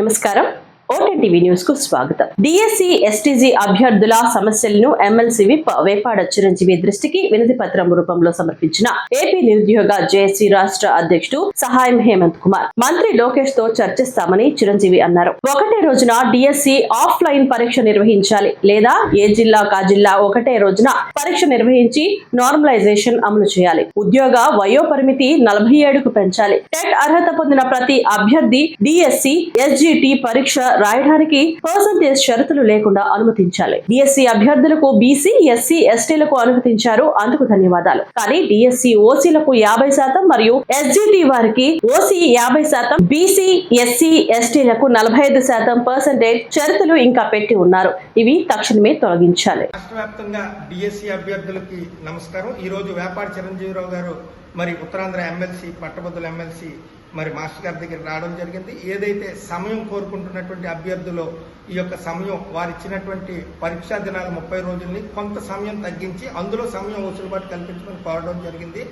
నమస్కారం ఓటీటీవీ న్యూస్కు స్వాగతం. డిఎస్సి ఎస్టీజీ అభ్యర్థుల సమస్యలను ఎమ్మెల్సీ వేపాడ చిరంజీవి దృష్టికి వినతి పత్రం రూపంలో సమర్పించిన ఏపీ నిరుద్యోగ జేఏసీ రాష్ట్ర అధ్యక్షుడు సహాయం హేమంత్ కుమార్. మంత్రి లోకేష్తో చర్చిస్తామని చిరంజీవి అన్నారు. ఒకటే రోజున డిఎస్సి ఆఫ్ లైన్ పరీక్ష నిర్వహించాలి లేదా ఏ జిల్లా కా జిల్లా ఒకటే రోజున పరీక్ష నిర్వహించి నార్మలైజేషన్ అమలు చేయాలి. ఉద్యోగ వయో పరిమితి నలభై ఏడుకు పెంచాలి. టెట్ అర్హత పొందిన ప్రతి అభ్యర్థి డిఎస్సి ఎస్జిటి పరీక్ష రాయడానికి పర్సంటేజ్ షరతులు లేకుండా అనుమతించాలి. డిఎస్సి అభ్యర్థులకు బీసీ ఎస్సీ ఎస్టీలకు అనుమతించారు. అందుకు ధన్యవాదాలు. కానీ డిఎస్సి ఓసీలకు యాభై శాతం మరియు ఎస్జిటి వారికి ఓసీ యాభై శాతం బీసీ ఎస్సీ ఎస్టీలకు నలభై ఐదు శాతం పర్సంటేజ్ షరతులు ఇంకా పెట్టి ఉన్నారు. ఇవి తక్షణమే తొలగించాలి. రాష్ట్ర వ్యాప్తంగా డిఎస్సి అభ్యర్థులకి నమస్కారం. ఈ రోజు వ్యాపారి చిరంజీవిరావు గారు మరి ఉత్తరాంధ్ర ఎమ్మెల్సీ పట్టభద్రుల ఎమ్మెల్సీ మరి మాస్టర్ గారి దగ్గర రావడం జరిగింది. ఏదైతే సమయం కోరుకుంటున్నటువంటి అభ్యర్థులు ఈ యొక్క సమయం వారు ఇచ్చినటువంటి పరీక్షా దినాల ముప్పై రోజుల్ని కొంత సమయం తగ్గించి అందులో సమయం వసులుబాటు కల్పించమని కోరడం జరిగింది.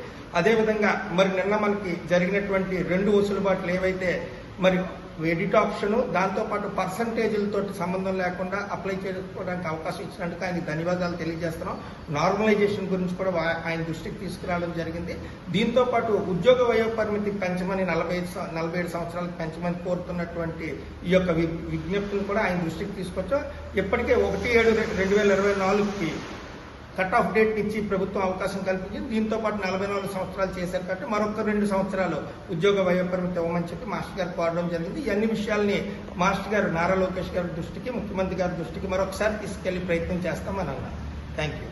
అదేవిధంగా మరి నిన్న మనకి జరిగినటువంటి రెండు వసులుబాట్లు ఏవైతే మరి ఎడిట్ ఆప్షన్ దాంతోపాటు పర్సంటేజ్లతో సంబంధం లేకుండా అప్లై చేసుకోవడానికి అవకాశం ఇచ్చినందుకు ఆయనకి ధన్యవాదాలు తెలియజేస్తున్నాం. నార్మలైజేషన్ గురించి కూడా ఆయన దృష్టికి తీసుకురావడం జరిగింది. దీంతో పాటు ఉద్యోగ వయో పరిమితి పెంచమని నలభై ఐదు నలభై ఏడు సంవత్సరాలకు పెంచమని కోరుతున్నటువంటి ఈ యొక్క వి- విజ్ఞప్తిని కూడా ఆయన దృష్టికి తీసుకొచ్చాం ఇప్పటికే ఒకటి ఏడు రెండు వేల ఇరవై నాలుగుకి కట్ ఆఫ్ డేట్ ఇచ్చి ప్రభుత్వం అవకాశం కల్పించింది. దీంతో పాటు నలభై నాలుగు సంవత్సరాలు చేశారు కాబట్టి మరొక రెండు సంవత్సరాలు ఉద్యోగ వయోపరిమితి ఇవ్వమని చెప్పి మాస్టర్ గారు కోరడం జరిగింది. ఈ అన్ని విషయాల్ని మాస్టర్ గారు నారా లోకేష్ గారి దృష్టికి ముఖ్యమంత్రి గారి దృష్టికి మరొకసారి తీసుకెళ్ళి ప్రయత్నం చేస్తామని అన్నారు. Thank you